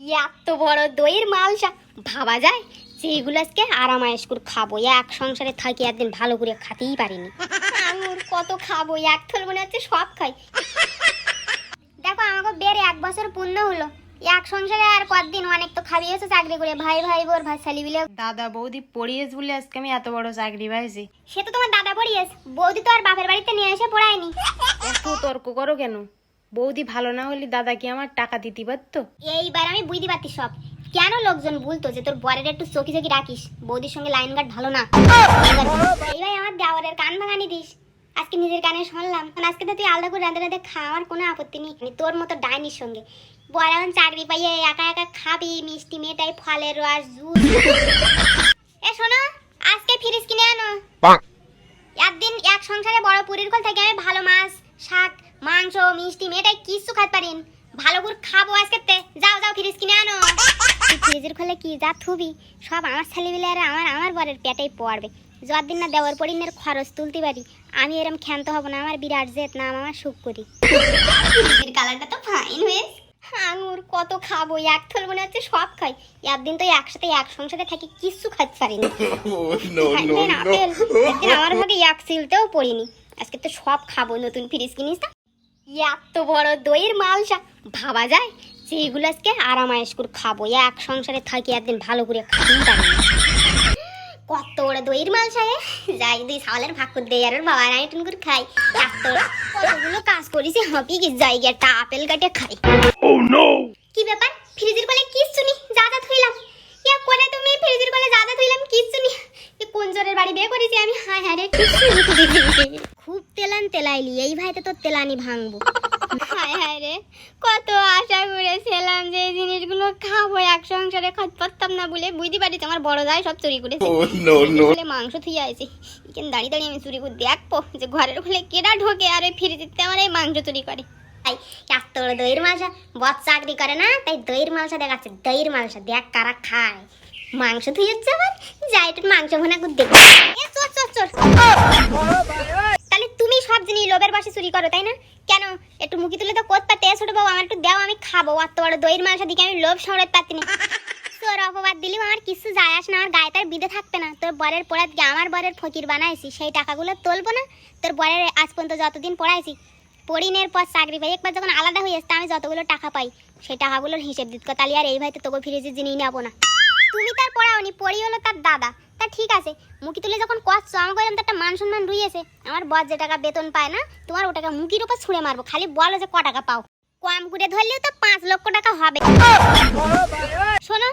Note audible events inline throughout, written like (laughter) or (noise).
এত বড় দইয়ের মালসা। ভাবা যায় যে এগুলো আজকে আরামায়েশ করে খাব। এক সংসারে থাকি একদিন ভালো করে খাতেই পারিনি। আঙুর কত খাব এক থল মনে হচ্ছে সব খাই। দেখো আমাকে বের এক বছর পূর্ণ হলো। এক সংসারে আর কতদিন? অনেক তো খাবি হয়েছে চাকরি করে। ভাই ভাই বোর ভাই শালি বিলে। দাদা বৌদি পড়িয়েছ বলে আজকে আমি এত বড় চাকরি পাইছি। সে তো তোমার দাদা পড়িয়েছ। বৌদি তো আর বাপের বাড়িতে নিয়ে এসে পড়ায়নি। এত তর্ক করো কেন? বৌদি ভালো না হলে দাদা কি আমার টাকা দিতে পারতো? এইবার আমি বুঝতে পারছি সব। কেন লোকজন বলতো যে তোর বরের একটু চকি চকি রাখিস? বৌদির সঙ্গে লাইন গার্ড ভালো না। এইবার আমার দেওয়ারের কান ভাঙানি দিস। আজকে নিজের কানে শুনলাম। এখন আজকে তো তুই আলাদা করে রাঁধে রাঁধে খাওয়ার কোনো আপত্তি নেই। আমি তোর মতো ডাইনির সঙ্গে। বর এখন চাকরি পাইয়ে একা একা খাবি মিষ্টি মেটাই ফলের রস জুস। এ শোনো আজকে ফ্রিজ কিনে আনো। একদিন এক সংসারে বড় পুরীর কল থেকে আমি ভালো মাছ শাক মাংস মিষ্টি মেয়েটাই কিচ্ছু খাতে পারিন ভালো করে খাব আজকে যাও যাও ফ্রিজ কিনে আনো। ফ্রিজের খোলে কি যা থুবি? সব আমার ছেলেবেলে আর আমার আমার বরের পেটেই পড়বে। যতদিন না দেওয়ার পরিণের খরচ তুলতে পারি আমি এরম ক্ষান্ত হব না আমার বিরাট জেত নাম আমার সুখ করি ফ্রিজের কালারটা তো ফাইন হয়েছে। আঙুর কত খাব এক থল মনে হচ্ছে সব খাই। একদিন তো একসাথে এক সংসারে থাকি কিচ্ছু খাতে পারিনি (laughs) no, no, একদিন আপেল একদিন আমার ভাগে এক সিলতেও পড়িনি। আজকে তো সব খাব নতুন ফ্রিজ কিনিস না এত বড় দইয়ের মালসা। ভাবা যায় যে এগুলো আজকে আরামায়েশ করে খাব। এক সংসারে থাকি একদিন ভালো করে না। কত বড় দইয়ের মালসা যাই দুই সাওয়ালের ভাগ করে দেয় আর বাবা নাই টুন করে খাই। এত কতগুলো কাজ করেছি হবি কি জায়গা একটা আপেল কাটে খাই। কি ব্যাপার? ফ্রিজের কলে কিচ্ছু নি যা যা থইলাম। ইয়া কোনে তুমি ফ্রিজের কলে যা যা থইলাম কিচ্ছু নি কোন জোরের বাড়ি বিয়ে করেছি আমি? হায় হায় রে। তেলান তেলাইলি এই ভাইতে তো তেলানি ভাঙবো। হায় হায় রে কত আশা করেছিলাম যে এই জিনিসগুলো খাব এক সংসারে খাত পারতাম না বলে। বুঝতে পারি আমার বড় ভাই সব চুরি করেছে। Oh, মাংস থুই আছে এখানে দাঁড়িয়ে দাঁড়িয়ে আমি চুরি করে দেখব যে ঘরের খুলে কেডা ঢোকে আর ওই ফ্রিজেতে আমার এই মাংস চুরি করে। তাই এত বড় দইয়ের মালসা। বদ চাকরি করে না তাই দইয়ের মালসা দেখাচ্ছে। দইয়ের মালসা দেখ কারা খায়। মাংস আবার যাই মাংস ভোনা করে দেখো চোর চোর চোর তাহলে তুমি সব জিনিস লোভের বাসে চুরি করো, তাই না? কেন? একটু মুখি তুলে তো কোত পাতে ছোট বাবু, আমার একটু দাও, আমি খাব। অত বড় দইয়ের মালসা দিকে আমি লোভ সামলাতে পারতি না। তোর অপবাদ দিলেও আমার কিছু যায় আসে না, আমার গায়ে তার বিদে থাকবে না। তোর বরের পড়াত আমার বরের ফকির বানাইছি, সেই টাকাগুলো তুলবো না। তোর বরের আজ পর্যন্ত যতদিন পড়াইছি, পড়িনের পর চাকরি পাই একবার যখন আলাদা হয়ে আসতে আমি যতগুলো টাকা পাই, সেই টাকাগুলোর হিসেব দিত। তাহলে আর এই ভাইতে তোকে ফিরেছি জিনিস নেব না। তুমি তার পড়াওনি, পড়ি হলো তার দাদা। তা ঠিক আছে মুখি তুলে যখন করছ আমাকে এরকম তো একটা মান সম্মান রুইয়েছে। আমার বর যে টাকা বেতন পায় না, তোমার ও টাকা মুখির উপর ছুঁড়ে মারবো। খালি বলো যে ক টাকা পাও। কম করে ধরলেও তো পাঁচ লক্ষ টাকা হবে। শোনো,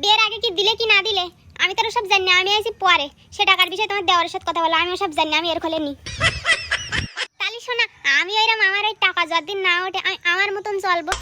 বিয়ের আগে কি দিলে কি না দিলে? আমি তো সব জানি আমি আইছি পরে। সে টাকার বিষয়ে তোমার দেওয়ার সাথে কথা বলো, আমি সব জানি আমি এর খোলে নি। তাহলে শোনা, আমি ওইরকম আমার ওই টাকা যতদিন না ওঠে, আমি আমার মতন চলবো।